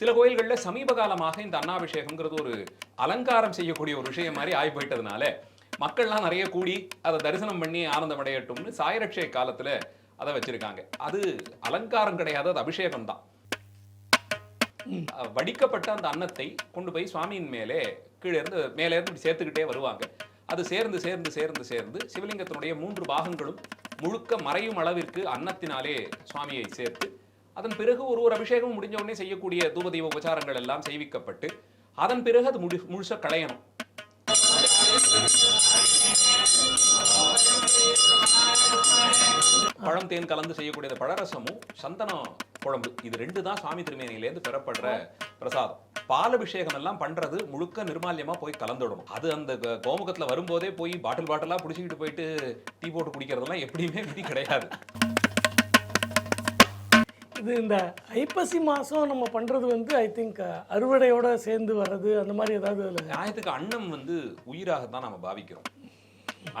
சில கோயில்களில் சமீப காலமாக இந்த அன்னாபிஷேகம்ங்கிறது ஒரு அலங்காரம் செய்யக்கூடிய ஒரு விஷயம் மாதிரி ஆகி போயிட்டதுனால மக்கள்லாம் நிறைய கூடி அதை தரிசனம் பண்ணி ஆனந்தமடையட்டும்னு சாயரட்சை காலத்துல அதை வச்சிருக்காங்க. அது அலங்காரம் கிடையாது அது அபிஷேகம் தான் வடிக்கப்பட்ட அந்த அன்னத்தை கொண்டு போய் சுவாமியின் மேலே கீழே இருந்து மேலே இருந்து இப்படி சேர்த்துக்கிட்டே வருவாங்க. அது சேர்ந்து சேர்ந்து சேர்ந்து சேர்ந்து சிவலிங்கத்தினுடைய மூன்று பாகங்களும் முழுக்க மறையும் அளவிற்கு அன்னத்தினாலே சுவாமியை சேர்த்து அதன் பிறகு ஒரு ஒரு அபிஷேகம் முடிஞ்ச உடனே செய்யக்கூடிய தூபதீப உபச்சாரங்கள் எல்லாம் செய்விக்கப்பட்டு அதன் பிறகு அது முழு முழுச களையணும். பழம் தேன் கலந்து செய்யக்கூடிய பழரசமும் சந்தன குழம்பு. இது ரெண்டு தான் சாமி திருமேனியிலேருந்து பெறப்படுற பிரசாதம். பால் அபிஷேகம் எல்லாம் பண்றது முழுக்க நிர்மால்யமா போய் கலந்துடணும். அது அந்த கோமுகத்துல வரும்போதே போய் பாட்டில் பாட்டிலா பிடிச்சிக்கிட்டு போயிட்டு டீ போட்டு குடிக்கிறதெல்லாம் எப்படியுமே விதி கிடையாது. இது இந்த ஐப்பசி மாதம் நம்ம பண்ணுறது வந்து ஐ திங்க் அறுவடையோட சேர்ந்து வர்றது அந்த மாதிரி ஏதாவது அதில் நியாயத்துக்கு அன்னம் வந்து உயிராக தான் நாம பாவிக்கிறோம்.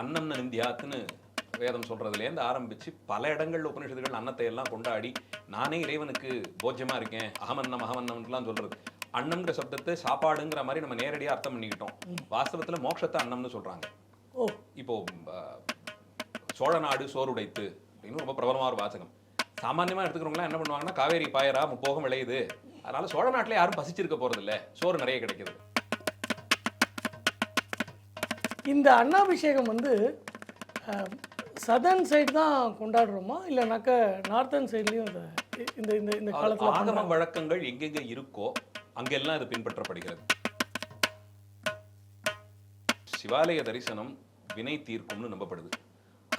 அன்னம் நிந்தியாத்துன்னு வேதம் சொல்றதுலேருந்து ஆரம்பிச்சு பல இடங்கள்ல உபனிஷத்துகள் அன்னத்தை எல்லாம் கொண்டாடி நானே இறைவனுக்கு போஜ்யமா இருக்கேன் அகமன்னம் அகமன்னம்லாம் சொல்றது. அன்னம்ங்கிற சப்தத்தை சாப்பாடுங்கிற மாதிரி நம்ம நேரடியா அர்த்தம் பண்ணிக்கிட்டோம். வாஸ்தவத்துல மோட்சத்தை அன்னம்னு சொல்றாங்க. ஓ. இப்போ சோழ நாடு சோறுடைத்து அப்படின்னு ரொம்ப பிரபலமான ஒரு வாசகம். சாமானியமா எடுத்துக்கிறவங்களாம் என்ன பண்ணுவாங்கன்னா காவேரி பாயரா முப்போகம் விளையுது. அதனால சோழ நாட்டுல யாரும் பசிச்சிருக்க போறது இல்ல சோறு நிறைய கிடைக்குது. இந்த அன்னாபிஷேகம் வந்து சதர்ன் சைடு தான் கொண்டாடுறோமா? இல்லைனாக்க நார்த்தன் சைட்லேயும் இந்த இந்த இந்த இந்த காலத்தில் ஆகம வழக்கங்கள் எங்கெங்க இருக்கோ அங்கெல்லாம் இது பின்பற்றப்படுகிறது. சிவாலய தரிசனம் வினை தீர்க்கும்னு நம்பப்படுது.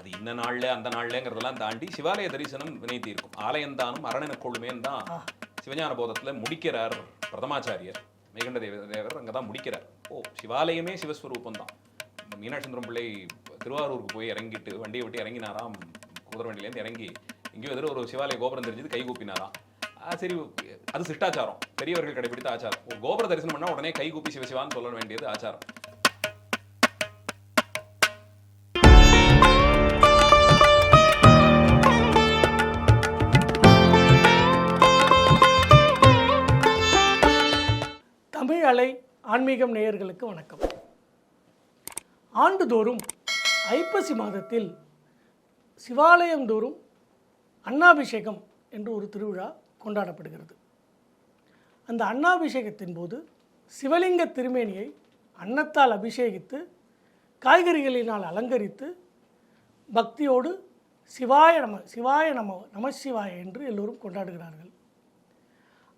அது இந்த நாள்ல அந்த நாள்லங்கிறதெல்லாம் தாண்டி சிவாலய தரிசனம் வினை தீர்க்கும் ஆலயந்தானும் அரணென கொள்ளுமேன்னு தான் சிவஞான போதத்துல முடிக்கிறார் பிரதமாச்சாரியர். மேகண்ட தேவ தேவர் அங்கே தான் முடிக்கிறார். ஓ சிவாலயமே சிவஸ்வரூபம் தான். மீனாட்சந்திரம் பிள்ளை திருவாரூருக்கு போய் இறங்கிட்டு வண்டியை விட்டு இறங்கினாராம். குதிரை வண்டியிலேருந்து இறங்கி எங்கேயோ எதிர ஒரு சிவாலய கோபுரம் தெரிஞ்சது கை கூப்பினாராம். ஆ, சரி அது சிஷ்டாச்சாரம். பெரியவர்கள் கடைபிடித்த ஆச்சாரம். ஒரு கோபுர தரிசனம் பண்ணா உடனே கை கூப்பி சிவசிவான்னு சொல்ல வேண்டியது ஆச்சாரம். அலை ஆன்மீகம் நேயர்களுக்கு வணக்கம். ஆண்டுதோறும் ஐப்பசி மாதத்தில் சிவாலயந்தோறும் அன்னாபிஷேகம் என்று ஒரு திருவிழா கொண்டாடப்படுகிறது. அந்த அன்னாபிஷேகத்தின் போது சிவலிங்க திருமேனியை அன்னத்தால் அபிஷேகித்து காய்கறிகளினால் அலங்கரித்து பக்தியோடு சிவாய நம சிவாய நம நமசிவாய என்று எல்லோரும் கொண்டாடுகிறார்கள்.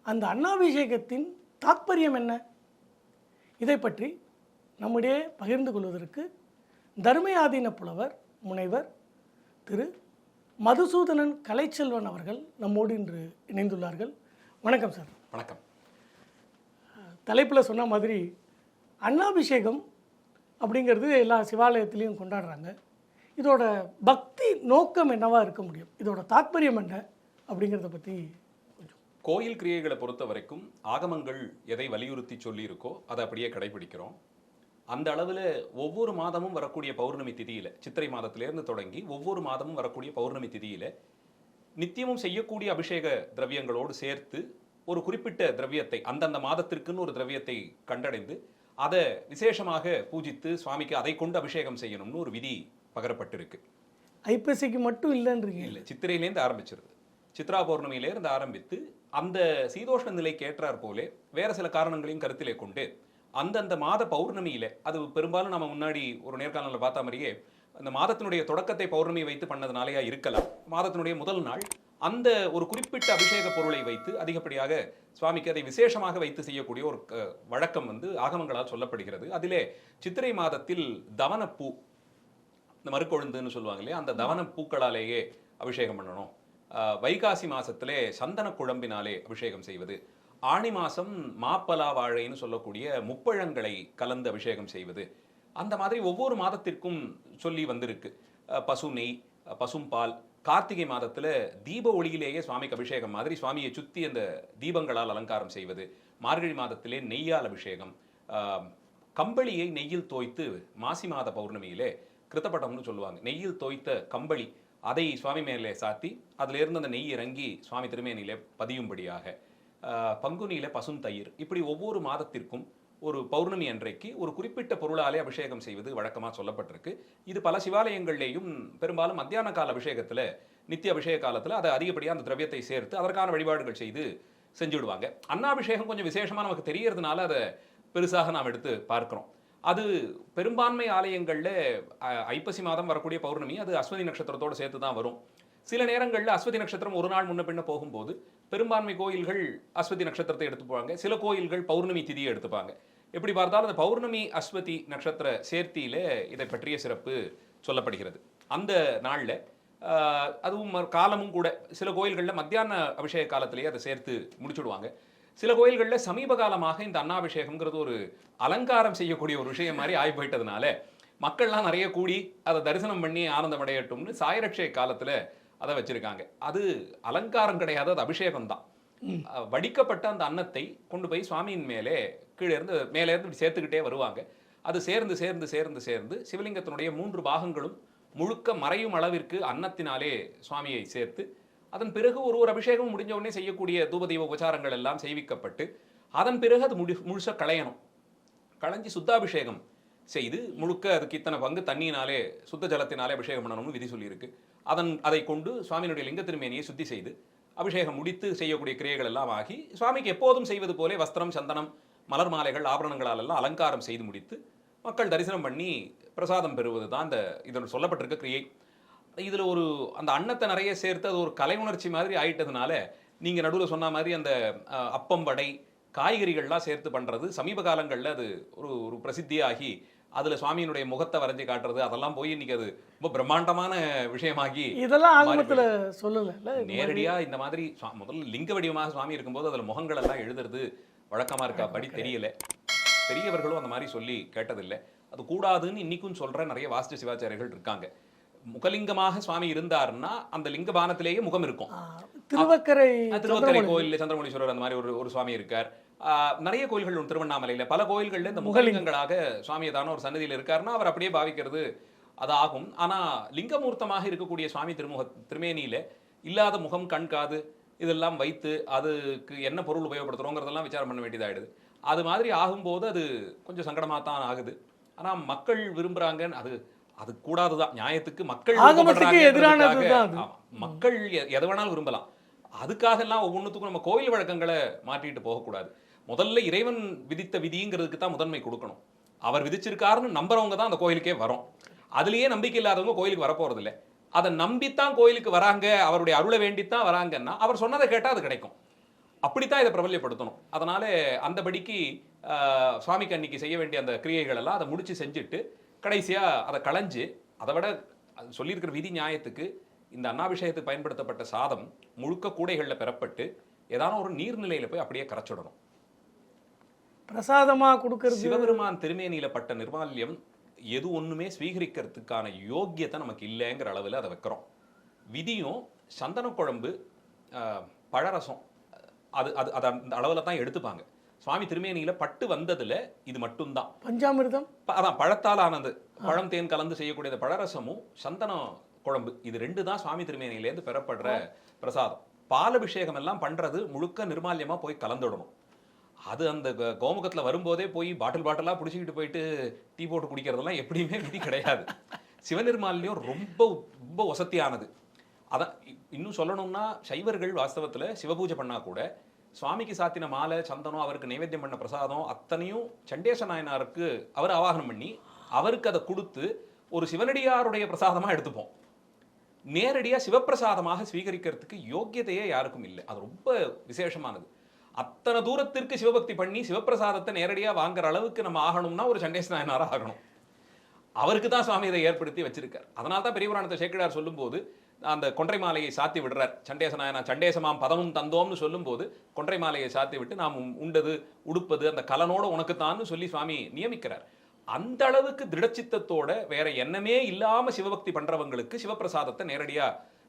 அந்த அன்னாபிஷேகத்தின் தாத்பரியம் என்ன? இதை பற்றி நம்மிடையே பகிர்ந்து கொள்வதற்கு தர்மயாதீன புலவர் முனைவர் திரு மதுசூதனன் கலைச்செல்வன் அவர்கள் நம்மோடு இன்று இணைந்துள்ளார்கள். வணக்கம் சார். வணக்கம். தலைப்பில் சொன்ன மாதிரி அன்னாபிஷேகம் அப்படிங்கிறது எல்லா சிவாலயத்திலையும் கொண்டாடுறாங்க. இதோட பக்தி நோக்கம் என்னவா இருக்க முடியும்? இதோட தாத்பரியம் என்ன அப்படிங்கிறத பற்றி கோயில் கிரியைகளை பொறுத்த வரைக்கும் ஆகமங்கள் எதை வலியுறுத்தி சொல்லி இருக்கோ அதை அப்படியே கடைபிடிக்கிறோம். அந்த அளவில் ஒவ்வொரு மாதமும் வரக்கூடிய பௌர்ணமி திதியில சித்திரை மாதத்திலேருந்து தொடங்கி ஒவ்வொரு மாதமும் வரக்கூடிய பௌர்ணமி திதியில நித்தியமும் செய்யக்கூடிய அபிஷேக திரவியங்களோடு சேர்த்து ஒரு குறிப்பிட்ட திரவியத்தை அந்தந்த மாதத்திற்குன்னு ஒரு திரவியத்தை கண்டடைந்து அதை விசேஷமாக பூஜித்து சுவாமிக்கு அதை கொண்டு அபிஷேகம் செய்யணும்னு ஒரு விதி பகரப்பட்டிருக்கு. ஐப்பசிக்கு மட்டும் இல்லைன்றீங்க. இல்லை சித்திரையிலேருந்து ஆரம்பிச்சிருது. சித்ரா பௌர்ணமியிலேருந்து ஆரம்பித்து அந்த சீதோஷ்ண நிலைக்கு ஏற்றார் போலே வேறு சில காரணங்களையும் கருத்திலே கொண்டு அந்தந்த மாத பௌர்ணமியில் அது பெரும்பாலும் நம்ம முன்னாடி ஒரு நேர்காணலில் பார்த்த மாதிரியே அந்த மாதத்தினுடைய தொடக்கத்தை பௌர்ணமி வைத்து பண்ணதுனாலயா இருக்கலாம். மாதத்தினுடைய முதல் நாள் அந்த ஒரு குறிப்பிட்ட அபிஷேக பொருளை வைத்து அதிகப்படியாக சுவாமிக்கு அதை விசேஷமாக வைத்து செய்யக்கூடிய ஒரு வழக்கம் வந்து ஆகமங்களால் சொல்லப்படுகிறது. அதிலே சித்திரை மாதத்தில் தவனப்பூ இந்த மறுக்கொழுந்துன்னு சொல்லுவாங்க இல்லையா? அந்த தவன பூக்களாலேயே அபிஷேகம் பண்ணணும். வைகாசி மாதத்திலே சந்தன குழம்பினாலே அபிஷேகம் செய்வது ஆணி மாதம் மாப்பலா வாழைன்னு சொல்லக்கூடிய முப்பழங்களை கலந்து அபிஷேகம் செய்வது அந்த மாதிரி ஒவ்வொரு மாதத்திற்கும் சொல்லி வந்திருக்கு. பசு நெய் பசும்பால் கார்த்திகை மாதத்தில் தீப ஒளியிலேயே சுவாமிக்கு அபிஷேகம் மாதிரி சுவாமியை சுற்றி அந்த தீபங்களால் அலங்காரம் செய்வது மார்கழி மாதத்திலே நெய்யால் அபிஷேகம் கம்பளியை நெய்யில் தோய்த்து மாசி மாத பௌர்ணமியிலே கிருத்தப்பட்டம்னு சொல்லுவாங்க. நெய்யில் தோய்த்த கம்பளி அதை சுவாமி மேலே சாத்தி அதிலிருந்து அந்த நெய் இறங்கி சுவாமி திருமேனியிலே பதியும்படியாக. பங்குனியில் பசும் தயிர். இப்படி ஒவ்வொரு மாதத்திற்கும் ஒரு பௌர்ணமி அன்றைக்கு ஒரு குறிப்பிட்ட பொருளாலே அபிஷேகம் செய்வது வழக்கமாக சொல்லப்பட்டிருக்கு. இது பல சிவாலயங்கள்லேயும் பெரும்பாலும் மத்தியான கால அபிஷேகத்தில் நித்திய அபிஷேக காலத்தில் அதை அதிகப்படியாக அந்த திரவியத்தை சேர்த்து அதற்கான வழிபாடுகள் செய்து செஞ்சு விடுவாங்க அன்னாபிஷேகம் கொஞ்சம் விசேஷமாக நமக்கு தெரியறதுனால அதை பெருசாக நாம் எடுத்து பார்க்குறோம். அது பெரும்பான்மை ஆலயங்களில் ஐப்பசி மாதம் வரக்கூடிய பௌர்ணமி அது அஸ்வதி நட்சத்திரத்தோட சேர்த்து தான் வரும். சில நேரங்களில் அஸ்வதி நட்சத்திரம் ஒரு நாள் முன்ன பின்ன போகும்போது பெரும்பான்மை கோயில்கள் அஸ்வதி நட்சத்திரத்தை எடுத்துப்பாங்க சில கோயில்கள் பௌர்ணமி திதியை எடுத்துப்பாங்க. எப்படி பார்த்தாலும் அந்த பௌர்ணமி அஸ்வதி நட்சத்திர சேர்த்தியில் இதை பற்றிய சிறப்பு சொல்லப்படுகிறது. அந்த நாளில் அதுவும் ம- காலமும் கூட சில கோயில்களில் மத்தியான அபிஷேக காலத்திலேயே அதை சேர்த்து முடிச்சுடுவாங்க. சில கோயில்களில் சமீப காலமாக இந்த அன்னாபிஷேகம்ங்கிறது ஒரு அலங்காரம் செய்யக்கூடிய ஒரு விஷயம் மாதிரி ஆகி போயிட்டதுனால மக்கள்லாம் நிறைய கூடி அதை தரிசனம் பண்ணி ஆனந்தம் அடையட்டும்னு சாயரட்சை காலத்துல அதை வச்சிருக்காங்க. அது அலங்காரம் கிடையாது அது அபிஷேகம் தான் வடிக்கப்பட்ட அந்த அன்னத்தை கொண்டு போய் சுவாமியின் மேலே கீழே இருந்து மேலே இருந்து இப்படி சேர்த்துக்கிட்டே வருவாங்க. அது சேர்ந்து சேர்ந்து சேர்ந்து சேர்ந்து சிவலிங்கத்தினுடைய மூன்று பாகங்களும் முழுக்க மறையும் அளவிற்கு அன்னத்தினாலே சுவாமியை சேர்த்து அதன் பிறகு ஒரு ஒரு அபிஷேகம் முடிஞ்ச உடனே செய்யக்கூடிய தூபதீப உபச்சாரங்கள் எல்லாம் செய்விக்கப்பட்டு அதன் பிறகு அது முடி முழுசாக களையணும். களைஞ்சி சுத்தாபிஷேகம் செய்து முழுக்க அதுக்கு இத்தனை பங்கு தண்ணியினாலே சுத்த ஜலத்தினாலே அபிஷேகம் பண்ணணும்னு விதி சொல்லியிருக்கு. அதன் அதை கொண்டு சுவாமியினுடைய லிங்க திருமேனியை சுத்தி செய்து அபிஷேகம் முடித்து செய்யக்கூடிய கிரியைகள் எல்லாம் ஆகி சுவாமிக்கு எப்போதும் செய்வது போலே வஸ்திரம் சந்தனம் மலர் மாலைகள் ஆபரணங்களால் எல்லாம் அலங்காரம் செய்து முடித்து மக்கள் தரிசனம் பண்ணி பிரசாதம் பெறுவது தான் இந்த இதில் சொல்லப்பட்டிருக்க கிரியை. இதுல ஒரு அந்த அன்னத்தை நிறைய சேர்த்து அது ஒரு கலை உணர்ச்சி மாதிரி ஆயிட்டதுனால நீங்க நடுவுல சொன்ன மாதிரி அந்த அப்பம் வடை காய்கறிகள்லாம் சேர்த்து பண்றது சமீப காலங்கள்ல அது ஒரு ஒரு பிரசித்தியாகி அதுல சுவாமியினுடைய முகத்தை வரைஞ்சு காட்டுறது அதெல்லாம் போய் இன்னைக்கு அது ரொம்ப பிரம்மாண்டமான விஷயமாகி இதெல்லாம் ஆகமத்துல சொல்லலைல்ல நேரடியா இந்த மாதிரி முதல்ல லிங்க வடிவமாக சுவாமி இருக்கும்போது அதுல முகங்கள் எல்லாம் எழுதுறது வழக்கமா இருக்கா? படி தெரியல. பெரியவர்களும் அந்த மாதிரி சொல்லி கேட்டதில்லை. அது கூடாதுன்னு இன்னைக்கும் சொல்ற நிறைய வாஸ்து சிவாச்சாரியர்கள் இருக்காங்க. முகலிங்கமாக சுவாமி இருந்தாருன்னா அந்த லிங்க பானத்திலேயே முகம் இருக்கும். திருவக்கரை திருவக்கரை. கோயில்ல சந்திரமணீஸ்வரர் அந்த மாதிரி ஒரு ஒரு சுவாமி இருக்கார். நிறைய கோயில்கள் திருவண்ணாமலையில. பல கோயில்கள்ல இந்த முகலிங்கங்களாக சுவாமி ஏதான ஒரு சன்னதியில் இருக்காருன்னா அவர் அப்படியே பாவிக்கிறது அது ஆகும் ஆனா லிங்கமூர்த்தமாக இருக்கக்கூடிய சுவாமி திருமுக திருமேனியில இல்லாத முகம் கண் காது இதெல்லாம் வைத்து அதுக்கு என்ன பொருள் உபயோகப்படுத்துறோங்கிறதெல்லாம் விசாரம் பண்ண வேண்டியதாயிடுது. அது மாதிரி ஆகும்போது அது கொஞ்சம் சங்கடமா தான் ஆகுது. ஆனா மக்கள் விரும்புறாங்கன்னு அது அது கூடாதுதான். நியாயத்துக்கு மக்கள் எதிரானது. மக்கள் எதை வேணாலும் விரும்பலாம். அதுக்காக எல்லாம் ஒவ்வொன்றுத்துக்கும் நம்ம கோயில் வழக்கங்களை மாற்றிட்டு போகக்கூடாது. முதல்ல இறைவன் விதித்த விதிங்கிறதுக்கு தான் முதன்மை கொடுக்கணும். அவர் விதிச்சிருக்காருன்னு நம்புறவங்க தான் அந்த கோயிலுக்கே வரோம். அதுலயே நம்பிக்கை இல்லாதவங்க கோயிலுக்கு வரப்போறது இல்ல அதை நம்பித்தான் கோயிலுக்கு வராங்க அவருடைய அருளை வேண்டித்தான் வராங்கன்னா அவர் சொன்னதை கேட்டா அது கிடைக்கும். அப்படித்தான் இதை பிரபல்யப்படுத்தணும். அதனால அந்தபடிக்கு சுவாமிக்கு அன்னைக்கு செய்ய வேண்டிய அந்த கிரியைகள் எல்லாம் அதை முடிச்சு செஞ்சுட்டு கடைசியா அதை களைஞ்சு அதை விட சொல்லியிருக்கிற விதி நியாயத்துக்கு இந்த அன்னாபிஷேகத்துக்கு பயன்படுத்தப்பட்ட சாதம் முழுக்க கூடைகளில் பெறப்பட்டு ஏதான ஒரு நீர்நிலையில போய் அப்படியே கரைச்சிடணும். பிரசாதமா கொடுக்கறது? சிவபெருமான் திருமேனியில பட்ட நிர்மால்யம் எது ஒண்ணுமே ஸ்வீகரிக்கிறதுக்கான யோக்கியத்தை நமக்கு இல்லைங்கிற அளவில் அதை வைக்கிறோம். விதியும் சந்தன குழம்பு பழரசம் அது அது அது அந்த அளவில் தான் எடுத்துப்பாங்க. சுவாமி திருமேனியில பட்டு வந்ததுல இது மட்டும்தான். பஞ்சாமிர்தம்? அதான் பழத்தால் ஆனது. பழம் தேன் கலந்து செய்யக்கூடிய பழரசமும் சந்தன குழம்பு. இது ரெண்டு தான் சுவாமி திருமேனியிலேருந்து பெறப்படுற பிரசாதம். பால் அபிஷேகம் எல்லாம் பண்றது முழுக்க நிர்மால்யமா போய் கலந்துடணும். அது அந்த கோமுகத்துல வரும்போதே போய் பாட்டில் பாட்டிலா பிடிச்சிக்கிட்டு போயிட்டு டீ போட்டு குடிக்கிறதெல்லாம் எப்படியுமே விதி கிடையாது. சிவநிர்மால்யம் ரொம்ப ரொம்ப வசதியானது. அதான் இன்னும் சொல்லணும்னா சைவர்கள் வாஸ்தவத்துல சிவபூஜை பண்ணா கூட சுவாமிக்கு சாத்தின மாலை சந்தனம் அவருக்கு நைவேத்தியம் பண்ண பிரசாதம் அத்தனையும் சண்டேச நாயனாருக்கு அவர் ஆவாகனம் பண்ணி அவருக்கு அதை கொடுத்து ஒரு சிவனடியாருடைய பிரசாதமாக எடுத்துப்போம். நேரடியாக சிவப்பிரசாதமாக ஸ்வீகரிக்கிறதுக்கு யோக்கியதையே யாருக்கும் இல்லை. அது ரொம்ப விசேஷமானது. அத்தனை தூரத்திற்கு சிவபக்தி பண்ணி சிவப்பிரசாதத்தை நேரடியாக வாங்குற அளவுக்கு நம்ம ஆகணும்னா ஒரு சண்டேச நாயனாராக ஆகணும். அவருக்கு தான் சுவாமி இதை ஏற்படுத்தி வச்சிருக்கார். அதனால தான் பெரிய புராணத்தை சேக்கிழார் சொல்லும்போது அந்த கொன்றை மாலையை சாத்தி விடுறார். சண்டேச நாயனா சண்டேசமாம் பதமும் தந்தோம்னு சொல்லும்போது கொன்றை மாலையை சாத்தி விட்டு நாம் உண்டது உடுப்பது அந்த கலனோட உனக்குத்தான்னு சொல்லி சுவாமி நியமிக்கிறார். அந்த அளவுக்கு திருடச்சித்தத்தோட வேற எண்ணமே இல்லாம சிவபக்தி பண்றவங்களுக்கு சிவப்பிரசாதத்தை நேரடியா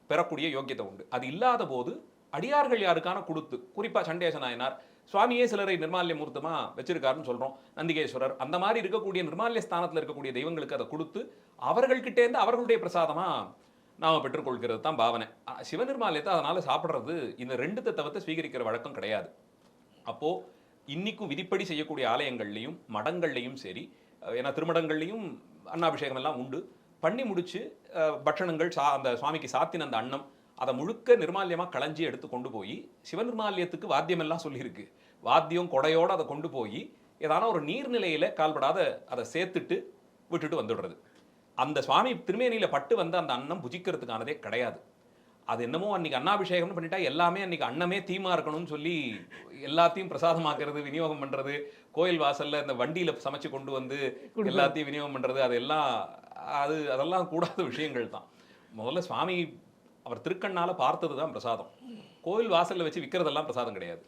பெறக்கூடிய யோக்கியத்தை உண்டு. அது இல்லாத போது அடியார்கள் யாருக்கான கொடுத்து குறிப்பா சண்டேச நாயனார் சுவாமியே சிலரை நிர்மால்ய மூர்த்தமா வச்சிருக்காருன்னு சொல்றோம் நந்திகேஸ்வரர். அந்த மாதிரி இருக்கக்கூடிய நிர்மால்ய ஸ்தானத்துல இருக்கக்கூடிய தெய்வங்களுக்கு அதை கொடுத்து அவர்கள்கிட்டேருந்து அவர்களுடைய பிரசாதமா நாம் பெற்றுக்கொள்கிறது தான் பாவனை. சிவநிர்மாலயத்தை அதனால் சாப்பிட்றது இந்த ரெண்டு தத்துவத்தை ஸ்வீகரிக்கிற வழக்கம் கிடையாது. அப்போது இன்றைக்கும் விதிப்படி செய்யக்கூடிய ஆலயங்கள்லையும் மடங்கள்லையும் சரி ஏன்னா திருமடங்கள்லையும் அன்னாபிஷேகம் எல்லாம் உண்டு. பண்ணி முடித்து பட்சணங்கள் சா அந்த சுவாமிக்கு சாத்தின அந்த அன்னம் அதை முழுக்க நிர்மால்யமா களைஞ்சி எடுத்து கொண்டு போய் சிவநிர்மாலயத்துக்கு வாத்தியமெல்லாம் சொல்லியிருக்கு. வாத்தியம் கொடையோடு அதை கொண்டு போய் ஏதான ஒரு நீர்நிலையில் கால்படாத அதை சேர்த்துட்டு விட்டுட்டு வந்துடுறது. அந்த சுவாமி திருமேனியில பட்டு வந்த அந்த அன்னம் புஜிக்கிறதுக்கானதே கிடையாது. அது என்னமோ அன்னைக்கு அன்னாபிஷேகம்னு பண்ணிட்டா எல்லாமே அன்னைக்கு அன்னமே தீமா இருக்கணும்னு சொல்லி எல்லாத்தையும் பிரசாதமாக்குறது விநியோகம் பண்றது கோயில் வாசல்ல இந்த வண்டியில சமைச்சு கொண்டு வந்து எல்லாத்தையும் விநியோகம் பண்றது அதெல்லாம் அது அதெல்லாம் கூடாத விஷயங்கள் தான். முதல்ல சுவாமி அவர் திருக்கண்ணால பார்த்தது தான் பிரசாதம். கோயில் வாசல்ல வச்சு விற்கிறதெல்லாம் பிரசாதம் கிடையாது.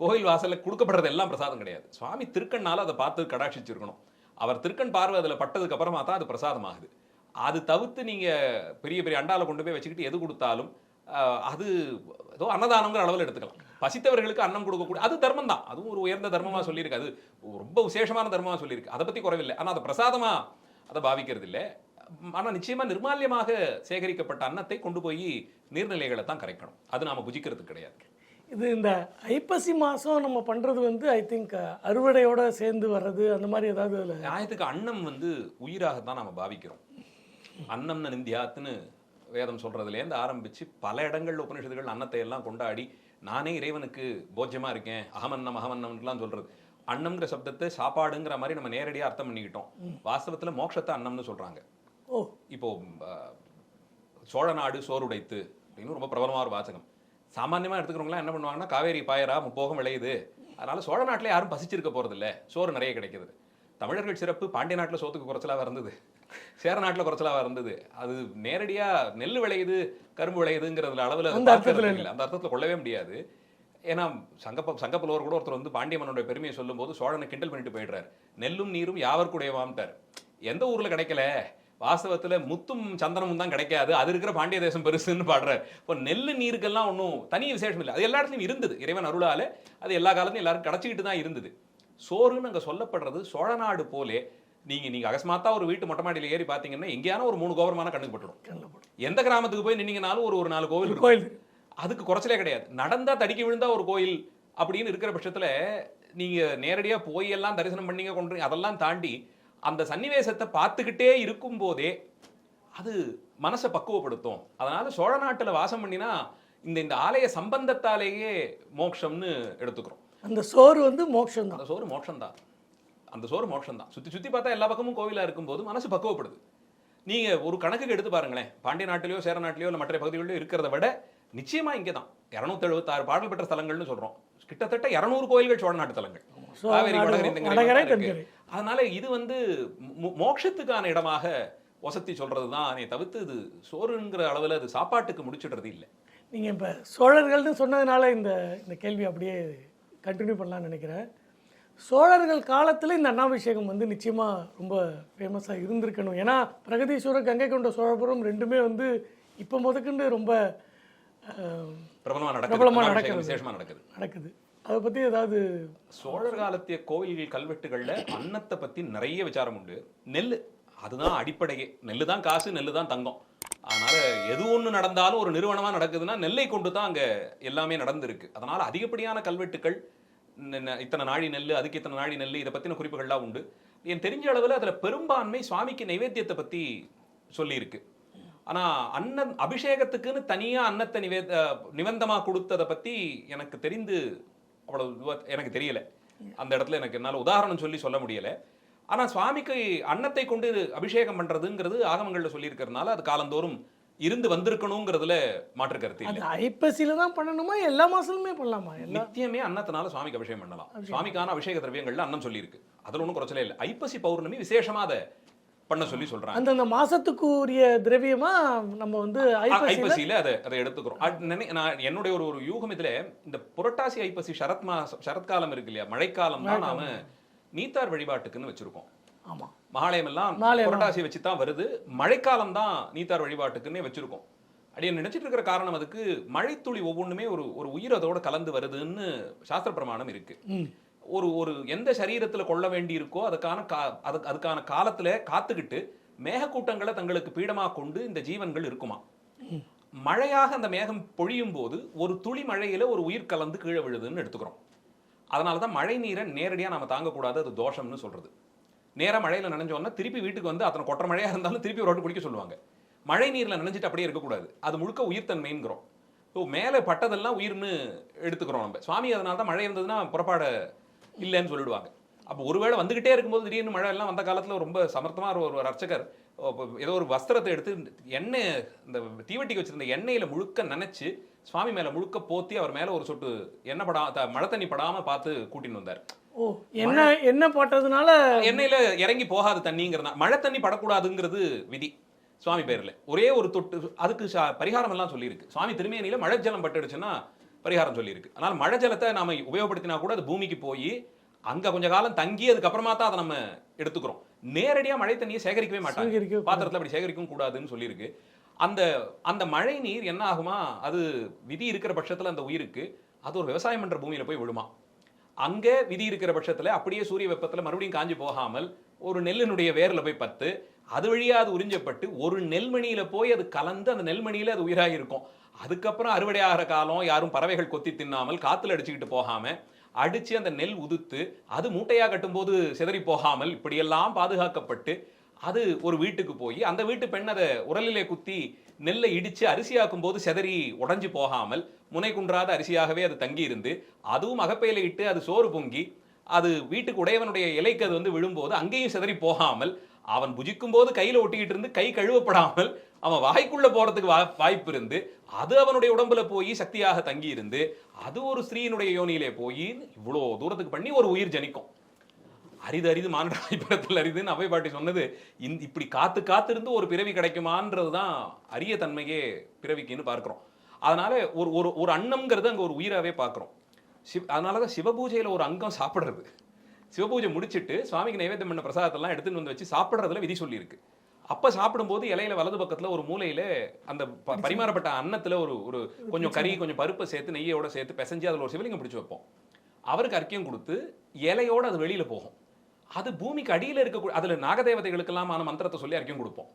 கோயில் வாசல்ல கொடுக்கப்படுறது எல்லாம் பிரசாதம் கிடையாது. சுவாமி திருக்கண்ணால அதை பார்த்து கடாட்சிச்சிருக்கணும். அவர் திருக்கண் பார்வை அதுல பட்டதுக்கு அப்புறமா தான் அது பிரசாதம் ஆகுது அது தவிர்த்து நீங்க பெரிய பெரிய அண்டால கொண்டு போய் வச்சுக்கிட்டு எது கொடுத்தாலும் அது ஏதோ அன்னதானங்கிற அளவில் எடுத்துக்கலாம். பசித்தவர்களுக்கு அன்னம் கொடுக்கக்கூடிய அது தர்மம் தான். அதுவும் ஒரு உயர்ந்த தர்மமா சொல்லியிருக்கு. அது ரொம்ப விசேஷமான தர்மமா சொல்லியிருக்கு. அதை பத்தி குறைவில்லை. ஆனா அதை பிரசாதமா அதை பாவிக்கிறது இல்லை ஆனா நிச்சயமா நிர்மால்யமாக சேகரிக்கப்பட்ட அன்னத்தை கொண்டு போய் நீர்நிலைகளை தான் கரைக்கணும். அது நாம புஜிக்கிறது கிடையாது. இது இந்த ஐப்பசி மாதம் நம்ம பண்ணுறது வந்து ஐ திங்க் அறுவடையோட சேர்ந்து வர்றது அந்த மாதிரி ஏதாவது அதில் நியாயத்துக்கு அன்னம் வந்து உயிராக தான் நாம பாவிக்கிறோம். அன்னம்னு நிந்தியாத்துன்னு வேதம் சொல்றதுலேருந்து ஆரம்பிச்சு பல இடங்கள்ல உபனிஷத்துகள் அன்னத்தை எல்லாம் கொண்டாடி நானே இறைவனுக்கு போஜ்யமா இருக்கேன் அகமன்னம் அகமன்னம்லாம் சொல்றது. அன்னம்ங்கிற சப்தத்தை சாப்பாடுங்கிற மாதிரி நம்ம நேரடியா அர்த்தம் பண்ணிக்கிட்டோம். வாஸ்தவத்துல மோட்சத்தை அன்னம்னு சொல்றாங்க. ஓ. இப்போ சோழ நாடு சோறுடைத்து அப்படின்னு ரொம்ப பிரபலமான ஒரு வாசகம். சாமானியமா எடுத்துக்கிறவங்களாம் என்ன பண்ணுவாங்கன்னா காவேரி பாயரா முப்போகம் விளையுது. அதனால சோழ நாட்டுல யாரும் பசிச்சிருக்க போறது இல்ல சோறு நிறைய கிடைக்குது தமிழர்கள் சிறப்பு பாண்டிய நாட்டுல சோத்துக்கு குறைச்சலாக இருந்தது. சேர நாட்டுல குறைச்சலாக இருந்தது. அது நேரடியா நெல் விளையுது கரும்பு விளையுதுங்கிறதுல அளவுல அந்த அர்த்தத்துல இல்ல. அந்த அர்த்தத்துல கொள்ளவே முடியாது. ஏன்னா சங்கப்ப சங்கப்புலவர் கூட ஒருத்தர் வந்து பாண்டிய மன்னனுடைய பெருமையை சொல்லும்போது சோழனை கிண்டல் பண்ணிட்டு போயிடுறாரு. நெல்லும் நீரும் யாவர்க்குடையவாம்ட்டார். எந்த ஊர்ல கிடைக்கல? வாஸ்தவத்துல முத்தும் சந்தனமும் தான் கிடைக்காது. அது இருக்கிற பாண்டிய தேசம் பெருசுன்னு பாடுறாரு இப்போ நெல்லு நீருக்கெல்லாம் ஒன்றும் தனி விசேஷம் இல்லை. அது எல்லா இடத்துலையும் இருந்தது. இறைவன் அருளால அது எல்லா காலத்துலையும் எல்லாரும் கிடைச்சிக்கிட்டு தான் இருந்தது. சோறுன்னு அங்க சொல்லப்படுறது சோழ நாடு போலே நீங்க நீங்க அகஸ்மாத்தா ஒரு வீட்டு மொட்டை மாடியில ஏறி பாத்தீங்கன்னா எங்கேயான ஒரு மூணு கோபுரமான கண்ணுக்கு பட்டுடும். எந்த கிராமத்துக்கு போய் நின்னீங்கனாலும் ஒரு ஒரு நாலு கோவில். கோயில் அதுக்கு குறைச்சலே கிடையாது. நடந்தா தடிக்கி விழுந்தா ஒரு கோயில் அப்படின்னு இருக்கிற பட்சத்துல நீங்க நேரடியா போய் எல்லாம் தரிசனம் பண்ணீங்க கொண்டு அதெல்லாம் தாண்டி அந்த சன்னிவேசத்தை பார்த்துக்கிட்டே இருக்கும் போதே அது மனசை பக்குவப்படுத்தும். அதனால சோழ நாட்டுல வாசம் பண்ணினா இந்த இந்த ஆலய சம்பந்தத்தாலேயே மோட்சம்னு எடுத்துக்கிறோம். அந்த சோறு வந்து மோட்சம் தான் அந்த சோறு மோட்சம் தான் அந்த சோறு மோட்சம் தான் சுத்தி சுத்தி பார்த்தா எல்லா பக்கமும் கோவிலா இருக்கும்போது மனசு பக்குவப்படுது. நீங்க ஒரு கணக்குக்கு எடுத்து பாருங்களேன். பாண்டிய நாட்டிலேயோ சேர நாட்டிலேயோ இல்லை மற்ற பகுதிகளிலோ இருக்கிறத விட நிச்சயமா இங்கே தான் இரநூத்தி எழுபத்தாறு பாடல் பெற்ற ஸ்தலங்கள்னு சொல்றோம். கிட்டத்தட்ட இரநூறு கோயில்கள் சோழ நாட்டு தலங்கள் காவேரி. அதனால இது வந்து மோட்சத்துக்கான இடமாக வசதி சொல்றது தான் தவிர்த்து இது சோறுங்கிற அளவுல அது சாப்பாட்டுக்கு முடிச்சிடுறது இல்லை. நீங்கள் இப்போ சோழர்கள்னு சொன்னதுனால இந்த இந்த கேள்வி அப்படியே கண்டினியூ பண்ணலாம்னு நினைக்கிறேன். சோழர்கள் காலத்தில் இந்த அன்னாபிஷேகம் வந்து நிச்சயமாக ரொம்ப ஃபேமஸாக இருந்திருக்கணும். ஏன்னா பிரகதீஸ்வரர் கங்கை கொண்ட சோழபுரம் ரெண்டுமே வந்து இப்போ முதற்கொண்டு ரொம்ப அஹ், பிரபலமா பிரபலமா நடக்குது நடக்குது. நடக்குது. அதை பற்றி ஏதாவது சோழர் காலத்திய கோவில்கள் கல்வெட்டுகளில் அன்னத்தை பற்றி நிறைய விசாரம் உண்டு. நெல் அதுதான் அடிப்படையே. நெல் தான் காசு நெல்லு தான் தங்கம். அதனால் எது ஒன்று நடந்தாலும் ஒரு நிறுவனமாக நடக்குதுன்னா நெல்லை கொண்டு தான் அங்கே எல்லாமே நடந்திருக்கு. அதனால் அதிகப்படியான கல்வெட்டுகள் ந- இத்தனை நாழி நெல் அதுக்கு இத்தனை நாழி நெல் இதை பற்றின குறிப்புகள்லாம் உண்டு. என் தெரிஞ்ச அளவில் அதில் பெரும்பான்மை சுவாமிக்கு நைவேத்தியத்தை பற்றி சொல்லியிருக்கு. ஆனால் அன்னம் அபிஷேகத்துக்குன்னு தனியாக அன்னத்தை நிவே நிபந்தமாக கொடுத்ததை பற்றி எனக்கு தெரிந்து அவ்வளவு எனக்கு தெரியல. அந்த இடத்துல எனக்கு என்னால உதாரணம் சொல்லி சொல்ல முடியல. ஆனா சுவாமிக்கு அன்னத்தை கொண்டு அபிஷேகம் பண்றதுங்கிறது ஆகமங்கள்ல சொல்லியிருக்கிறதுனால அது காலந்தோறும் இருந்து வந்திருக்கணுங்கிறதுல மாற்று கருத்து அது இல்லை. ஐப்பசியில் தான் பண்ணணுமா? எல்லா மாதமுமே பண்ணலாமா? நித்தியமே அன்னத்தினால சுவாமிக்கு அபிஷேகம் பண்ணலாம். சுவாமிக்கான அபிஷேக திரவியங்கள்ல அன்னம் சொல்லியிருக்கு. அதுல ஒன்றும் குறைச்சலே இல்லை. ஐப்பசி பௌர்ணமி விசேஷமா அதை பண்ண சொல்லி சொல்றாங்க. அந்தந்த மாசத்துக்கு உரிய திரவியமா நம்ம வந்து ஐப்பசியில் அதை அதை எடுத்துக்கிறோம். நினை- நான் என்னுடைய ஒரு ஒரு யூகம் இதுல இந்த புரட்டாசி ஐப்பசி சரத் மாசம் சரத்காலம் இருக்கு இல்லையா? மழைக்காலம் தான் நாம நீத்தார் வழிபாட்டுக்குன்னு வச்சிருக்கோம். ஆமாம் மகாலயம் எல்லாம். புரட்டாசி வச்சு தான் வருது. மழைக்காலம் தான் நீத்தார் வழிபாட்டுக்குன்னே வச்சிருக்கோம். அப்படியே நினைச்சிட்டு இருக்கிற காரணம் அதுக்கு மழைத்துளி ஒவ்வொன்றுமே ஒரு ஒரு உயிர் அதோட கலந்து வருதுன்னு சாஸ்திர பிரமாணம் இருக்கு. ஒரு ஒரு எந்த சரீரத்தில் கொள்ள வேண்டியிருக்கோ அதுக்கான கா அதுக்கு அதுக்கான காலத்தில் காத்துக்கிட்டு மேகக்கூட்டங்களை தங்களுக்கு பீடமாக கொண்டு இந்த ஜீவன்கள் இருக்குமா? மழையாக அந்த மேகம் பொழியும் போது ஒரு துளி மழையில் ஒரு உயிர் கலந்து கீழே விழுதுன்னு எடுத்துக்கிறோம். அதனால தான் மழை நீரை நேரடியாக நம்ம தாங்கக்கூடாது அது தோஷம்னு சொல்கிறது நேராக மழையில் நனைஞ்சோன்னா திருப்பி வீட்டுக்கு வந்து அத்தனை கொட்டை மழையாக இருந்தாலும் திருப்பி ஒரு வாட்டி குடிக்க சொல்லுவாங்க. மழை நீரில் நனைஞ்சிட்டு அப்படியே இருக்கக்கூடாது. அது முழுக்க உயிர்த்தன்மைங்கிறோம். ஸோ மேலே பட்டதெல்லாம் உயிர்னு எடுத்துக்கிறோம் நம்ம. சுவாமி அதனால தான் மழை இருந்ததுன்னா புறப்பாட இல்லைன்னு சொல்லிடுவாங்க. அப்போ ஒருவேளை வந்துகிட்டே இருக்கும்போது திடீர்னு மழை எல்லாம் வந்த காலத்துல ரொம்ப சமர்த்தமா ஒரு அர்ச்சகர் ஏதோ ஒரு வஸ்திரத்தை எடுத்து எண்ணெய் இந்த தீவட்டிக்கு வச்சிருந்த எண்ணெயில முழுக்க நனைச்சு சுவாமி மேல முழுக்க போத்தி அவர் மேல ஒரு சொட்டு எண்ணெய் படா த- மழை தண்ணி படாம பார்த்து கூட்டின்னு வந்தார். ஓ என்ன என்ன போட்டதுனால எண்ணெயில இறங்கி போகாது தண்ணிங்கிறதா மழை தண்ணி படக்கூடாதுங்கிறது விதி சுவாமி பேர்ல. ஒரே ஒரு தொட்டு அதுக்கு பரிகாரம் எல்லாம் சொல்லியிருக்கு. சுவாமி திருமேனியில மழை ஜலம் பட்டுடுச்சுன்னா பரிகாரம் சொல்லியிருக்கு. அதனால மழை ஜலத்தை நாம உபயோகப்படுத்தினா கூட அது பூமிக்கு போய் அங்க கொஞ்ச காலம் தங்கி அதுக்கப்புறமா தான் அதை நம்ம எடுத்துக்கிறோம். நேரடியா மழை தண்ணியை சேகரிக்கவே மாட்டாங்க. பாத்திரத்துல அப்படி சேகரிக்கவும் கூடாதுன்னு சொல்லியிருக்கு. அந்த அந்த மழை நீர் என்ன ஆகுமா? அது விதி இருக்கிற பட்சத்துல அந்த உயிருக்கு. அது ஒரு விவசாயம் பண்ற பூமியில போய் விழுமா. அங்க விதி இருக்கிற பட்சத்துல அப்படியே சூரிய வெப்பத்துல மறுபடியும் காஞ்சு போகாமல் ஒரு நெல்லினுடைய வேர்ல போய் பத்து. அது வழியா அது உறிஞ்சப்பட்டு ஒரு நெல்மணியில போய் அது கலந்து அந்த நெல்மணியில அது உயிராகி இருக்கும் அதுக்கப்புறம் அறுவடை ஆகிற காலம் யாரும் பறவைகள் கொத்தி தின்னாமல் காற்றுல அடிச்சுக்கிட்டு போகாமல் அடித்து அந்த நெல் உதுத்து அது மூட்டையாக கட்டும்போது சிதறி போகாமல் இப்படியெல்லாம் பாதுகாக்கப்பட்டு அது ஒரு வீட்டுக்கு போய் அந்த வீட்டு பெண் அதை உரலிலே குத்தி நெல்லை இடித்து அரிசியாக்கும் போது செதறி உடஞ்சி போகாமல் முனை குன்றாத அரிசியாகவே அது தங்கி இருந்து அதுவும் அகப்பையில் இட்டு அது சோறு பொங்கி அது வீட்டுக்கு உடையவனுடைய இலைக்கு அது வந்து விழும்போது அங்கேயும் சிதறி போகாமல் அவன் புஜிக்கும் போது கையில் ஒட்டிக்கிட்டு இருந்து கை கழுவப்படாமல் அவன் வாய்க்குள்ள போறதுக்கு வாய்ப்பு இருந்து அது அவனுடைய உடம்புல போய் சக்தியாக தங்கி இருந்து அது ஒரு ஸ்ரீயினுடைய யோனியிலே போய் இவ்வளோ தூரத்துக்கு பண்ணி ஒரு உயிர் ஜனிக்கும். அரிது அரிது மானுட வாய்ப்பிடத்தில் அரிதுன்னு அவை பாட்டி சொன்னது இந்த இப்படி காத்து காத்திருந்து ஒரு பிறவி கிடைக்குமான்றது தான் அரிய தன்மையே பிறவிக்குன்னு பார்க்குறோம். அதனால ஒரு ஒரு ஒரு அன்னம்ங்கிறது அங்கே ஒரு உயிராகவே பார்க்குறோம். சிவ அதனால தான் சிவபூஜையில் ஒரு அங்கம் சாப்பிட்றது. சிவபூஜை முடிச்சிட்டு சுவாமிக்கு நைவேத்தியம் பண்ண பிரசாதத்தெல்லாம் எடுத்துன்னு வந்து வச்சு சாப்பிட்றதுல விதி சொல்லியிருக்கு. அப்ப சாப்பிடும்போது இலையில வலது பக்கத்துல ஒரு மூலையில அந்த பரிமாறப்பட்ட அன்னத்துல ஒரு ஒரு கொஞ்சம் கறி கொஞ்சம் பருப்பை சேர்த்து நெய்யோட சேர்த்து பிசைஞ்சு அதுல ஒரு சிவலிங்கம் பிடிச்சு வைப்போம். அவருக்கு அர்க்கியம் கொடுத்து இலையோட அது வெளியில போகும். அது பூமிக்கு அடியில இருக்கக்கூடிய அதுல நாகதேவதைகளுக்கெல்லாம் ஆன மந்திரத்தை சொல்லி அர்க்கியம் கொடுப்போம்.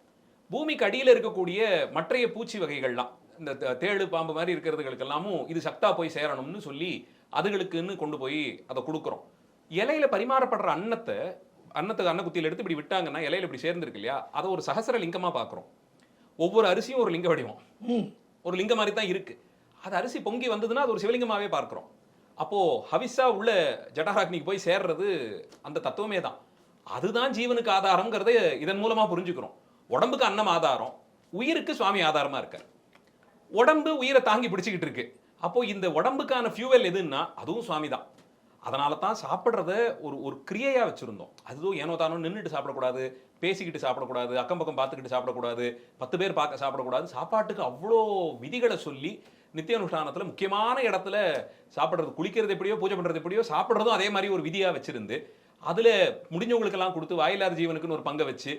பூமிக்கு அடியில இருக்கக்கூடிய மற்றைய பூச்சி வகைகள்லாம் இந்த தே- தேளு பாம்பு மாதிரி இருக்கிறதுகளுக்கெல்லாமும் இது சக்தா போய் சேரணும்னு சொல்லி அதுகளுக்குன்னு கொண்டு போய் அதை கொடுக்குறோம். இலையில பரிமாறப்படுற அன்னத்தை அன்னத்துக்கு அன்னக்குத்தியில் எடுத்து இப்படி விட்டாங்கன்னா இலையில இப்படி சேர்ந்துருக்கு இல்லையா? அதை ஒரு சகசர லிங்கமா பார்க்குறோம். ஒவ்வொரு அரிசியும் ஒரு லிங்க வடிவம். ஒரு லிங்கம் மாதிரி தான் இருக்கு. அது அரிசி பொங்கி வந்ததுன்னா அது ஒரு சிவலிங்கமாவே பார்க்கிறோம். அப்போ ஹவிஸா உள்ள ஜடராக்னிக்கு போய் சேர்றது அந்த தத்துவமே தான். அதுதான் ஜீவனுக்கு ஆதாரம்ங்கிறத இதன் மூலமா புரிஞ்சுக்கிறோம். உடம்புக்கு அன்னம் ஆதாரம் உயிருக்கு சுவாமி ஆதாரமா இருக்கார். உடம்பு உயிரை தாங்கி பிடிச்சிக்கிட்டு இருக்கு. அப்போ இந்த உடம்புக்கான ஃபியூவல் எதுன்னா அதுவும் சுவாமி தான் அதனால தான் சாப்பிட்றத ஒரு ஒரு கிரியையாக வச்சுருந்தோம். அதுவும் ஏனோ தானோ நின்றுட்டு சாப்பிடக்கூடாது பேசிக்கிட்டு சாப்பிடக்கூடாது அக்கம் பக்கம் பார்த்துக்கிட்டு சாப்பிடக்கூடாது பத்து பேர் பார்க்க சாப்பிடக்கூடாது சாப்பாட்டுக்கு அவ்வளோ விதிகளை சொல்லி நித்திய அனுஷ்டானத்தில் முக்கியமான இடத்துல சாப்பிட்றது குளிக்கிறது எப்படியோ பூஜை பண்ணுறது எப்படியோ சாப்பிட்றதும் அதே மாதிரி ஒரு விதியாக வச்சுருந்து அதில் முடிஞ்சவங்களுக்கெல்லாம் கொடுத்து வாயிலார் ஜீவனுக்குன்னு ஒரு பங்கை வச்சு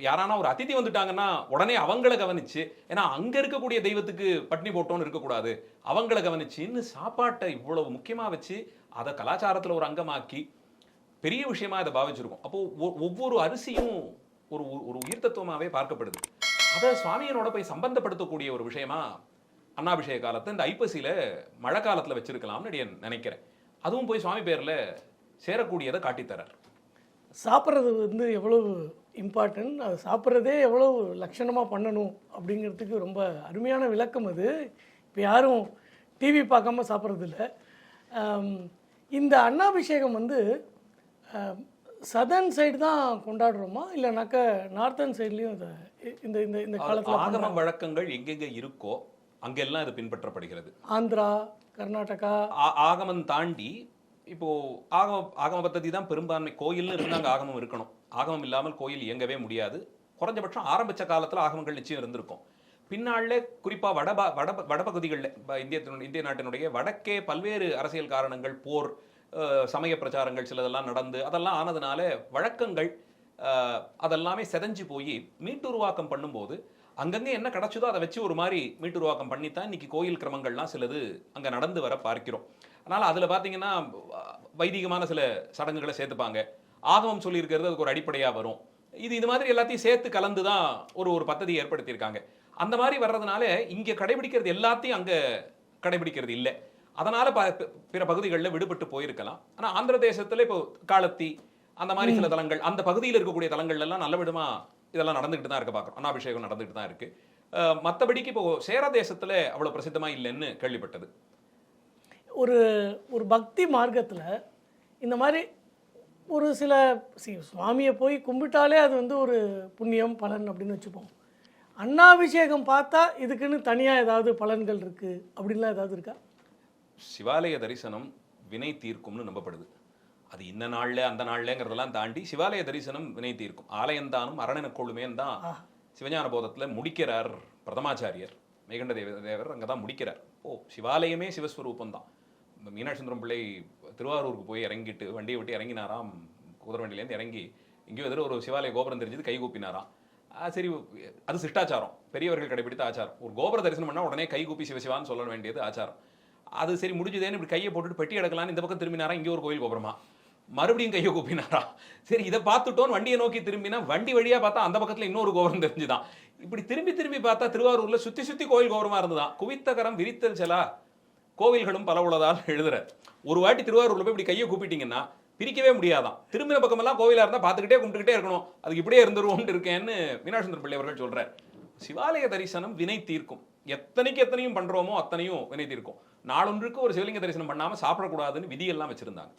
யாரானா ஒரு அதிதி வந்துட்டாங்கன்னா உடனே அவங்கள கவனிச்சு ஏன்னா அங்க இருக்கக்கூடிய தெய்வத்துக்கு பட்னி போட்டோன்னு இருக்கக்கூடாது அவங்கள கவனிச்சுன்னு சாப்பாட்டை இவ்வளவு முக்கியமா வச்சு அதை கலாச்சாரத்தில் ஒரு அங்கமாக்கி பெரிய விஷயமா இதை பாவிச்சிருக்கோம். அப்போது ஒ- ஒவ்வொரு அரிசியும் ஒரு ஒரு- ஒரு உயிர் தத்துவமாகவே பார்க்கப்படுது. அதை சுவாமியனோட போய் சம்பந்தப்படுத்தக்கூடிய ஒரு விஷயமா அண்ணாபிஷேக காலத்தை இந்த ஐப்பசியில் மழை காலத்தில் வச்சிருக்கலாம்னு நான் நினைக்கிறேன். அதுவும் போய் சுவாமி பேரில் சேரக்கூடியதை காட்டித்தரார். சாப்பிட்றது வந்து எவ்வளவு இம்பார்ட்டன்ட் அது சாப்பிட்றதே எவ்வளோ லட்சணமாக பண்ணணும் அப்படிங்கிறதுக்கு ரொம்ப அருமையான விளக்கம் அது. இப்போ யாரும் டிவி பார்க்காம சாப்பிட்றதில்ல. இந்த அன்னாபிஷேகம் வந்து சதர்ன் சைடு தான் கொண்டாடுறோமா? இல்லைனாக்க நார்த்தன் சைட்லேயும் இதை இந்த இந்த இந்த காலத்தில் ஆகம வழக்கங்கள் எங்கெங்க இருக்கோ அங்கெல்லாம் இது பின்பற்றப்படுகிறது. ஆந்திரா கர்நாடகா. ஆகமம் தாண்டி இப்போ ஆகம ஆகம பத்ததி தான் பெரும்பான்மை. கோயில்னு இருந்தாங்க ஆகமம் இருக்கணும். ஆகமம் இல்லாமல் கோயில் இயங்கவே முடியாது. குறைஞ்சபட்சம் ஆரம்பிச்ச காலத்துல ஆகமங்கள் நிச்சயம் இருந்திருக்கும். பின்னாளில் குறிப்பாக வடபா வட வடபகுதிகளில் இந்திய இந்திய நாட்டினுடைய வடக்கே பல்வேறு அரசியல் காரணங்கள் போர் சமய பிரச்சாரங்கள் சிலதெல்லாம் நடந்து அதெல்லாம் ஆனதுனால வழக்கங்கள் அதெல்லாமே செதஞ்சு போய் மீட்டுருவாக்கம் பண்ணும்போது அங்கங்கே என்ன கிடச்சதோ அதை வச்சு ஒரு மாதிரி மீட்டுருவாக்கம் பண்ணித்தான் இன்னைக்கு கோயில் கிரமங்கள்லாம் சிலது அங்கே நடந்து வர பார்க்கிறோம். அதனால் அதில் பார்த்தீங்கன்னா வைதிகமான சில சடங்குகளை சேர்த்துப்பாங்க. ஆகமம் சொல்லியிருக்கிறது அதுக்கு ஒரு அடிப்படையாக வரும். இது இது மாதிரி எல்லாத்தையும் சேர்த்து கலந்து தான் ஒரு ஒரு பദ്ധதி ஏற்படுத்தியிருக்காங்க. அந்த மாதிரி வர்றதுனால இங்க கடைபிடிக்கிறது எல்லாத்தையும் அங்க கடைபிடிக்கிறது இல்லை. அதனால ப- பிற பகுதிகளில் விடுபட்டு போயிருக்கலாம். ஆனா ஆந்திர தேசத்துல இப்போ காலத்தி அந்த மாதிரி சில தலங்கள் அந்த பகுதியில் இருக்கக்கூடிய தலங்கள்ல எல்லாம் நல்ல விதமா இதெல்லாம் நடந்துகிட்டு தான் இருக்க பார்க்குறோம் அன்னாபிஷேகம் நடந்துகிட்டு தான் இருக்கு. அஹ் மத்தபடிக்கு இப்போ சேர தேசத்துல அவ்வளவு பிரசித்தமா இல்லைன்னு கேள்விப்பட்டது. ஒரு ஒரு பக்தி மார்க்கத்தில் இந்த மாதிரி ஒரு சில சுவாமியை போய் கும்பிட்டாலே அது வந்து ஒரு புண்ணியம் பலன் அப்படின்னு வச்சுப்போம். அன்னாபிஷேகம் பார்த்தா இதுக்குன்னு தனியாக ஏதாவது பலன்கள் இருக்குது அப்படின்லாம் ஏதாவது இருக்கா? சிவாலய தரிசனம் வினை தீர்க்கும்னு நம்பப்படுது. அது இந்த நாள்ல அந்த நாள்லங்கிறதெல்லாம் தாண்டி சிவாலய தரிசனம் வினை தீர்க்கும். ஆலயந்தானும் அரணெனக்கொள்ளுமேன்னு தான் சிவஞான போதத்துல முடிக்கிறார் பிரதமாச்சாரியர். மேகண்ட தேவ தேவர் அங்கே தான் முடிக்கிறார். ஓ சிவாலயமே சிவஸ்வரூபம் தான் மீனாட்சந்திரம் பிள்ளை திருவாரூருக்கு போய் இறங்கிட்டு வண்டியை விட்டு இறங்கினாராம். குதிரை வண்டியிலேருந்து இறங்கி எங்கேயோ எதிர ஒரு சிவாலய கோபுரம் தெரிஞ்சது கை கூப்பினாராம். சரி அது சிஷ்டாச்சாரம் பெரியவர்கள் கடைபிடித்த ஆச்சாரம். ஒரு கோபுர தரிசனம் பண்ணால் உடனே கை கூப்பி சிவசிவான்னு சொல்ல வேண்டியது ஆச்சாரம். அது சரி முடிஞ்சதேன்னு இப்படி கையை போட்டுட்டு பெட்டி எடுக்கலான்னு இந்த பக்கம் திரும்பினாரா இங்கே ஒரு கோயில் கோபுரமா? மறுபடியும் கையை கூப்பினாரா? சரி இதை பார்த்துட்டோன்னு வண்டியை நோக்கி திரும்பினா வண்டி வழியாக பார்த்தா அந்த பக்கத்தில் இன்னொரு கோபுரம் தெரிஞ்சுதான். இப்படி திரும்பி திரும்பி பார்த்தா திருவாரூரில் சுற்றி சுற்றி கோயில் கோபுரமா இருந்துதான் குவித்த கரம் விரித்தல் செலா. கோவில்களும் பல உள்ளதால் எழுதுற. ஒரு வாட்டி திருவாரூரில் போய் இப்படி கையை கூப்பிட்டீங்கன்னா பிரிக்கவே முடியாதான். திரும்பின பக்கமெல்லாம் கோவிலா இருந்தால் பார்த்துக்கிட்டே கும்பிட்டுக்கிட்டே இருக்கணும். அதுக்கு இப்படியே இருந்துருவோம்னு இருக்கேன்னு மீனாட்சந்தர் பிள்ளை அவர்கள் சொல்கிறார் சிவாலய தரிசனம் வினை தீர்க்கும். எத்தனைக்கு எத்தனையும் பண்றோமோ அத்தனையும் வினை தீர்க்கும். நாளொன்றுக்கு ஒரு சிவலிங்க தரிசனம் பண்ணாம சாப்பிடக்கூடாதுன்னு விதியெல்லாம் வச்சிருந்தாங்க.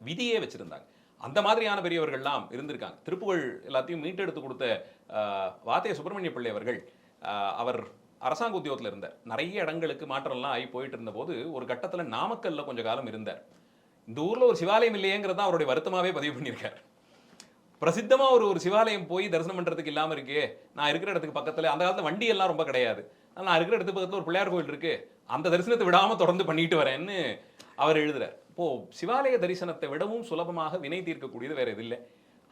விதியே வச்சிருந்தாங்க. அந்த மாதிரியான பெரியவர்கள்லாம் இருந்திருக்காங்க. திருப்புகழ் எல்லாத்தையும் மீட்டெடுத்து கொடுத்த ஆஹ், வாத்திய சுப்பிரமணிய பிள்ளை அவர்கள் ஆஹ், அவர் அரசாங்க உத்தியோகத்தில் இருந்தார். நிறைய இடங்களுக்கு மாற்றம்லாம் ஆகி போயிட்டு இருந்தபோது ஒரு கட்டத்துல நாமக்கல்ல கொஞ்ச காலம் இருந்தார். இந்த ஊர்ல ஒரு சிவாலயம் இல்லையேங்கிறது தான் அவருடைய வருத்தமாவே பதிவு பண்ணியிருக்கார். பிரசித்தமா ஒரு ஒரு சிவாலயம் போய் தரிசனம் பண்றதுக்கு இல்லாம இருக்கே நான் இருக்கிற இடத்துக்கு பக்கத்துல அந்த காலத்துல வண்டி எல்லாம் ரொம்ப கிடையாது. நான் இருக்கிற இடத்துக்கு பக்கத்துல ஒரு பிள்ளையார் கோயில் இருக்கு அந்த தரிசனத்தை விடாம தொடர்ந்து பண்ணிட்டு வரேன்னு அவர் எழுதுறார். இப்போது சிவாலய தரிசனத்தை விடவும் சுலபமாக வினை தீர்க்கக்கூடியது வேறு எது இல்லை.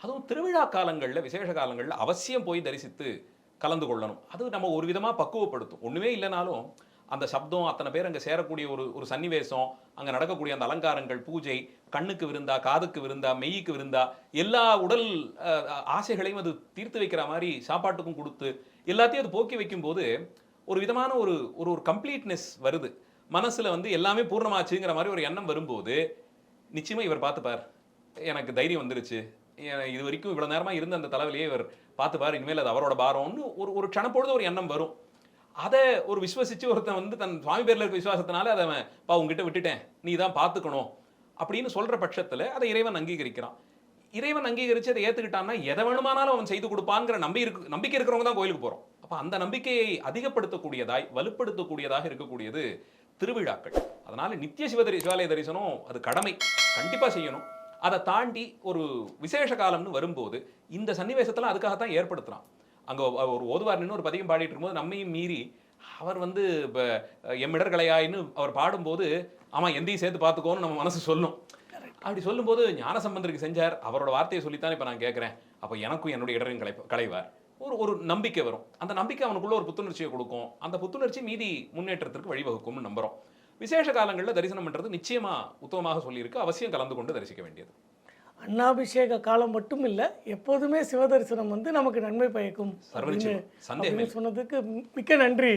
அதுவும் திருவிழா காலங்களில் விசேஷ காலங்களில் அவசியம் போய் தரிசித்து கலந்து கொள்ளணும். அது நம்ம ஒரு விதமா பக்குவப்படுத்தும். ஒண்ணுமே இல்லைனாலும் அந்த சப்தம் அத்தனை பேர் அங்கே சேரக்கூடிய ஒரு ஒரு சன்னிவேசம் அங்கே நடக்கக்கூடிய அந்த அலங்காரங்கள் பூஜை கண்ணுக்கு விருந்தா காதுக்கு விருந்தா மெய்யுக்கு விருந்தா எல்லா உடல் ஆசைகளையும் அது தீர்த்து வைக்கிற மாதிரி சாப்பாட்டுக்கும் கொடுத்து எல்லாத்தையும் அது போக்கி வைக்கும்போது ஒரு விதமான ஒரு ஒரு ஒரு கம்ப்ளீட்னஸ் வருது. மனசில் வந்து எல்லாமே பூர்ணமாச்சுங்கிற மாதிரி ஒரு எண்ணம் வரும்போது நிச்சயமாக இவர் பார்த்துப்பார். எனக்கு தைரியம் வந்துருச்சு. இது வரைக்கும் இவ்வளோ நேரமாக இருந்த அந்த தலைவலியே இவர் பார்த்துப்பார். இனிமேல் அது அவரோட பாரம்னு ஒரு ஒரு க்ஷணப்பொழுது ஒரு எண்ணம் வரும். அதை ஒரு விசுவசிச்சு ஒருத்தன் வந்து தன் சுவாமி பேரில் இருக்க விசுவாசத்தினால அதை அவன் பா உங்ககிட்ட விட்டுட்டேன். நீ தான் பார்த்துக்கணும். அப்படின்னு சொல்ற பட்சத்துல அதை இறைவன் அங்கீகரிக்கிறான். இறைவன் அங்கீகரிச்சு அதை ஏத்துக்கிட்டான்னா எதை வேணுமானாலும் அவன் செய்து கொடுப்பான்ங்கிற நம்பி இருக்கு நம்பிக்கை இருக்கிறவங்க தான் கோயிலுக்கு போகிறோம் அப்போ அந்த நம்பிக்கையை அதிகப்படுத்தக்கூடியதாய் வலுப்படுத்தக்கூடியதாக இருக்கக்கூடியது திருவிழாக்கள். அதனால நித்திய சிவதரி சிவாலய தரிசனம் அது கடமை. கண்டிப்பா செய்யணும். அதை தாண்டி ஒரு விசேஷ காலம்னு வரும்போது இந்த சன்னிவேசத்துல அதுக்காகத்தான் ஏற்படுத்துறான். அங்க ஒரு ஓதுவார் நின்று ஒரு பதிகம் பாடிட்டு இருக்கும்போது நம்மையும் மீறி அவர் வந்து இப்போ எம்மிடர்களையாயின்னு அவர் பாடும்போது ஆமா எந்தையும் சேர்த்து பார்த்துக்கோன்னு நம்ம மனசு சொல்லும். அப்படி சொல்லும்போது ஞானசம்பந்தருக்கு செஞ்சார். அவரோட வார்த்தையை சொல்லித்தான் இப்போ நான் கேட்குறேன் அப்போ எனக்கும் என்னுடைய இடரையும் கலை களைவார். ஒரு ஒரு நம்பிக்கை வரும். அந்த நம்பிக்கை அவனுக்குள்ள ஒரு புத்துணர்ச்சியை கொடுக்கும். அந்த புத்துணர்ச்சி மீதி முன்னேற்றத்திற்கு வழிவகுக்கும்னு நம்புறோம். விசேஷ காலங்களில் தரிசனம் பண்றது நிச்சயமா உத்தமமாக சொல்லியிருக்கு. அவசியம் கலந்து கொண்டு தரிசிக்க வேண்டியது. அன்னாபிஷேக காலம் மட்டும் இல்லை எப்போதுமே சிவதரிசனம் வந்து நமக்கு நன்மை பயக்கும். அப்படின்னு சொன்னதுக்கு மிக்க நன்றி.